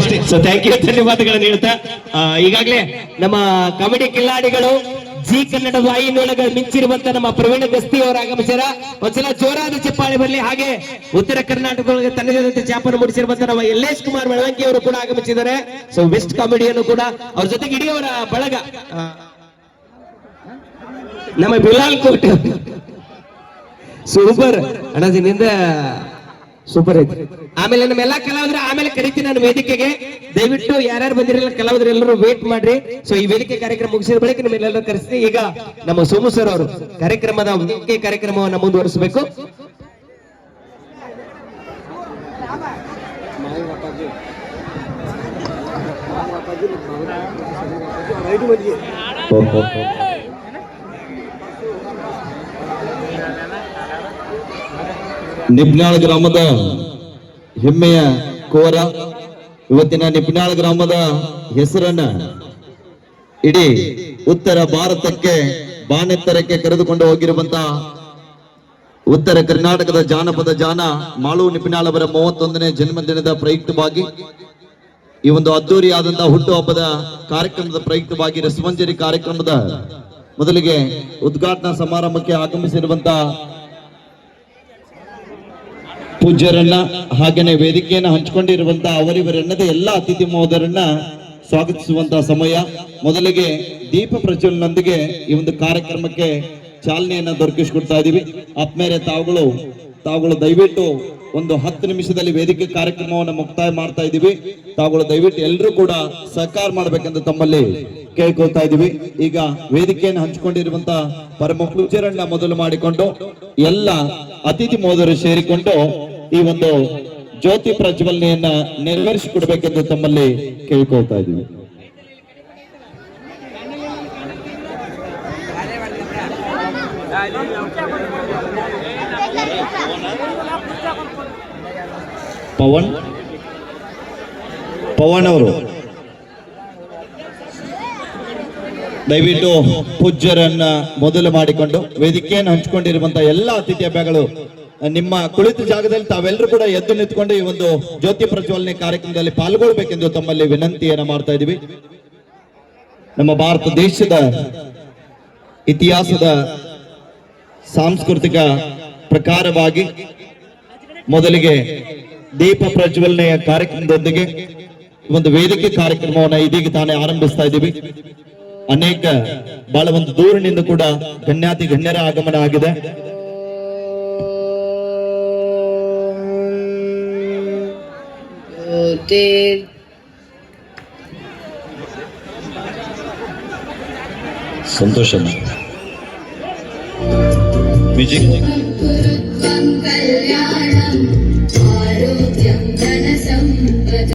ಅಷ್ಟೇ so thank you ಧನ್ಯವಾದಗಳನ್ನು ಹೇಳ್ತಾ ಈಗಾಗಲೇ ನಮ್ಮ ಕಾಮಿಡಿ ಕಿಲ್ಲಾಡಿಗಳು ಜಿ ಕನ್ನಡ ವಾಹಿನಿಯೊಳಗೆ ಮಿಂಚಿರುವಂತ ನಮ್ಮ ಪ್ರವೀಣ ಗಸ್ತಿ ಅವರು ಆಗಮಿಸ್ಯಾರ ಒಂದ್ಸಲ ಜೋರಾದ ಚಪ್ಪಾಳೆ ಬರಲಿ. ಹಾಗೆ ಉತ್ತರ ಕರ್ನಾಟಕದೊಳಗೆ ತನ್ನದೇ ಚಾಪನ ಮೂಡಿಸಿರುವಂತ ನಮ್ಮ ಯಲ್ಲೇಶ್ ಕುಮಾರ್ ಬೆಳವಂಕಿ ಅವರು ಕೂಡ ಆಗಮಿಸಿದ್ದಾರೆ. ಸೊ ಬೆಸ್ಟ್ ಕಾಮಿಡಿಯನ್ನು ಕೂಡ ಅವ್ರ ಜೊತೆಗೆ ಇಡೀ ಅವರ ಬಳಗ ನಮ್ಮ ಬಿಲಾಲ್ ಕೋಟ್. ಸೂಪರ್ ಅಣ್ಣದಿಂದ ಸೂಪರ್ ಐತಿ. ಆಮೇಲೆ ನಮ್ಮ ಎಲ್ಲಾ ಕಲಾವಿದ್ರು ಆಮೇಲೆ ಕರಿತೀನಿ ನಾನು ವೇದಿಕೆಗೆ. ದಯವಿಟ್ಟು ಯಾರ್ಯಾರು ಬಂದಿರಲಿಲ್ಲ ಕಲಾವಿದ್ರು ಎಲ್ಲರೂ ವೇಟ್ ಮಾಡ್ರಿ. ಸೊ ಈ ವೇದಿಕೆ ಕಾರ್ಯಕ್ರಮ ಮುಗಿಸಿದ ಬಳಿಕ ನಿಮ್ಮೆಲ್ಲರೂ ಕರೆಸ್ತೀನಿ. ಈಗ ನಮ್ಮ ಸೋಮು ಸರ್ ಅವರು ಕಾರ್ಯಕ್ರಮದ ವೇದಿಕೆ ಕಾರ್ಯಕ್ರಮವನ್ನು ಮುಂದುವರಿಸಬೇಕು. ನಿಪ್ನಾಳ್ ಗ್ರಾಮದ ಹೆಮ್ಮೆಯ ಕೋರ. ಇವತ್ತಿನ ನಿಪ್ನಾಳ್ ಗ್ರಾಮದ ಹೆಸರನ್ನ ಇಡೀ ಉತ್ತರ ಭಾರತಕ್ಕೆ, ಬಾನೆತ್ತರಕ್ಕೆ ಕರೆದುಕೊಂಡು ಹೋಗಿರುವಂತ ಉತ್ತರ ಕರ್ನಾಟಕದ ಜಾನಪದ ಜಾನ ಮಾಳು ನಿಪಿನಾಳ್ ಅವರ ಮೂವತ್ತೊಂದನೇ ಜನ್ಮದಿನದ ಪ್ರಯುಕ್ತವಾಗಿ, ಈ ಒಂದು ಅದ್ದೂರಿಯಾದಂತಹ ಹುಟ್ಟುಹಬ್ಬದ ಕಾರ್ಯಕ್ರಮದ ಪ್ರಯುಕ್ತವಾಗಿ ರಸಮಂಜರಿ ಕಾರ್ಯಕ್ರಮದ ಮೊದಲಿಗೆ ಉದ್ಘಾಟನಾ ಸಮಾರಂಭಕ್ಕೆ ಆಗಮಿಸಿರುವಂತ ಪೂಜ್ಯರನ್ನ ಹಾಗೇನೆ ವೇದಿಕೆಯನ್ನು ಹಂಚಿಕೊಂಡಿರುವಂತ ಅವರಿವರೆನ್ನದೇ ಎಲ್ಲ ಅತಿಥಿ ಮಹೋದರನ್ನ ಸ್ವಾಗತಿಸುವಂತ ಸಮಯ. ಮೊದಲಿಗೆ ದೀಪ ಪ್ರಜ್ವಲನೊಂದಿಗೆ ಈ ಒಂದು ಕಾರ್ಯಕ್ರಮಕ್ಕೆ ಚಾಲನೆಯನ್ನ ದೊರಕಿಸಿಕೊಡ್ತಾ ಇದೀವಿ. ಆತ್ಮೇಲೆ ತಾವುಗಳು ತಾವುಗಳು ದಯವಿಟ್ಟು ಒಂದು ಹತ್ತು ನಿಮಿಷದಲ್ಲಿ ವೇದಿಕೆ ಕಾರ್ಯಕ್ರಮವನ್ನು ಮುಕ್ತಾಯ ಮಾಡ್ತಾ ಇದೀವಿ. ತಾವುಗಳು ದಯವಿಟ್ಟು ಎಲ್ಲರೂ ಕೂಡ ಸಹಕಾರ ಮಾಡ್ಬೇಕಂತ ತಮ್ಮಲ್ಲಿ ಕೇಳ್ಕೊಳ್ತಾ ಇದೀವಿ. ಈಗ ವೇದಿಕೆಯನ್ನು ಹಂಚಿಕೊಂಡಿರುವಂತ ಪರಮ ಪೂಜ್ಯರನ್ನ ಮೊದಲು ಮಾಡಿಕೊಂಡು ಎಲ್ಲ ಅತಿಥಿ ಮೋದರು ಸೇರಿಕೊಂಡು ಈ ಒಂದು ಜ್ಯೋತಿ ಪ್ರಜ್ವಲನೆಯನ್ನ ನೆರವೇರಿಸಿಕೊಡ್ಬೇಕೆಂದು ತಮ್ಮಲ್ಲಿ ಕೇಳ್ಕೊಳ್ತಾ ಇದ್ದೀವಿ. ಪವನ್. ಪವನ್ ಅವರು. ದಯವಿಟ್ಟು ಪೂಜ್ಯರನ್ನ ಮೊದಲು ಮಾಡಿಕೊಂಡು ವೇದಿಕೆಯನ್ನು ಹಂಚಿಕೊಂಡಿರುವಂತಹ ಎಲ್ಲ ಅತಿಥಿ ಅಭ್ಯಗಳು ನಿಮ್ಮ ಕುಳಿತ ಜಾಗದಲ್ಲಿ ತಾವೆಲ್ಲರೂ ಕೂಡ ಎದ್ದು ನಿಂತ್ಕೊಂಡು ಈ ಒಂದು ಜ್ಯೋತಿ ಪ್ರಜ್ವಲನೆ ಕಾರ್ಯಕ್ರಮದಲ್ಲಿ ಪಾಲ್ಗೊಳ್ಬೇಕೆಂದು ತಮ್ಮಲ್ಲಿ ವಿನಂತಿಯನ್ನ ಮಾಡ್ತಾ ಇದೀವಿ ನಮ್ಮ ಭಾರತ ದೇಶದ ಇತಿಹಾಸದ ಸಾಂಸ್ಕೃತಿಕ ಪ್ರಕಾರವಾಗಿ ಮೊದಲಿಗೆ ದೀಪ ಪ್ರಜ್ವಲನೆಯ ಕಾರ್ಯಕ್ರಮದೊಂದಿಗೆ ಒಂದು ವೇದಿಕೆ ಕಾರ್ಯಕ್ರಮವನ್ನ ಇದೀಗ ತಾನೇ ಆರಂಭಿಸ್ತಾ ಇದ್ದೀವಿ. ಅನೇಕ ಬಹಳ ಒಂದು ದೂರಿನಿಂದ ಕೂಡ ಗಣ್ಯಾತಿ ಗಣ್ಯರ ಆಗಮನ ಆಗಿದೆ. জ্যোতির సంతోషం మ్యూజిక్